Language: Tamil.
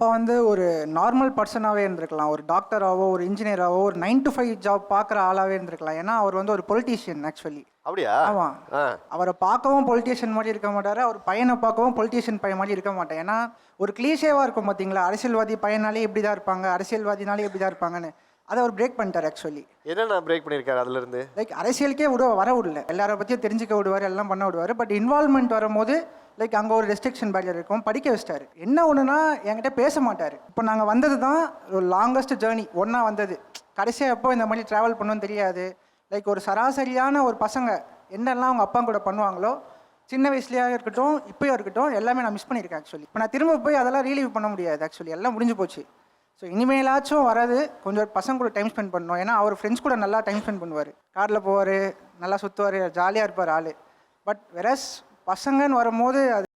அப்போ வந்து ஒரு நார்மல் பர்சனாகவே இருந்திருக்கலாம். ஒரு டாக்டராகவோ ஒரு இன்ஜினியராகவோ ஒரு நைன் to ஃபைவ் ஜாப் பார்க்குற ஆளாகவே இருந்திருக்கலாம். ஏன்னா அவர் வந்து ஒரு பொலிட்டீஷியன் ஆக்சுவலி அப்படியா? ஆமாம் அவரை பார்க்கவும் பொலிட்டீஷியன் மாதிரி இருக்க மாட்டார். அவர் பையனை பார்க்கவும் பொலிட்டீஷியன் பையன் மாதிரி இருக்க மாட்டேன் ஏன்னா ஒரு கிளீஷேவாக இருக்கும் பார்த்தீங்களா அரசியல்வாதி பையனாலே இப்படி தான் இருப்பாங்க. அரசியல்வாதினாலே இப்படி தான் இருப்பாங்கன்னு. அதை அவர் பிரேக் பண்ணிட்டார் ஆக்சுவலி என்னென்ன பிரேக் பண்ணியிருக்காரு அதுல இருந்து லைக் அரசியலுக்கே விட வர விடல. எல்லாரை பற்றியும் தெரிஞ்சுக்க விடுவார் எல்லாம் பண்ண விடுவார். பட் இன்வால்மெண்ட் வரும்போது லைக் அங்கே ஒரு ரெஸ்ட்ரிக்ஷன் பேரியர் இருக்கும். படிக்க வச்சிட்டாரு. என்ன ஒன்றுனா என்கிட்ட பேச மாட்டார். இப்போ நாங்கள் வந்தது தான் ஒரு லாங்கஸ்ட் ஜேர்னி ஒன்றா வந்தது. கடைசியாக எப்போ இந்த மாதிரி ட்ராவல் பண்ணணும்னு தெரியாது. லைக் ஒரு சராசரியான ஒரு பசங்க என்னெல்லாம் அவங்க அப்பா கூட பண்ணுவாங்களோ சின்ன வயசுலேயாக இருக்கட்டும் இப்போயும் இருக்கட்டும் எல்லாமே நான் மிஸ் பண்ணியிருக்கேன் ஆக்சுவலி இப்போ நான் திரும்ப போய் அதெல்லாம் ரீலீவ் பண்ண முடியாது ஆக்சுவலி எல்லாம் முடிஞ்சு போச்சு. ஸோ இனிமேலாச்சும் வராது. கொஞ்சம் பசங்க கூட டைம் ஸ்பெண்ட் பண்ணணும். ஏன்னா அவர் ஃப்ரெண்ட்ஸ் கூட நல்லா டைம் ஸ்பெண்ட் பண்ணுவார். காரில் போவார் நல்லா சுற்றுவார் ஜாலியாக இருப்பார் ஆள். பட் வெரஸ் பசங்கன்னு வரும்போது அது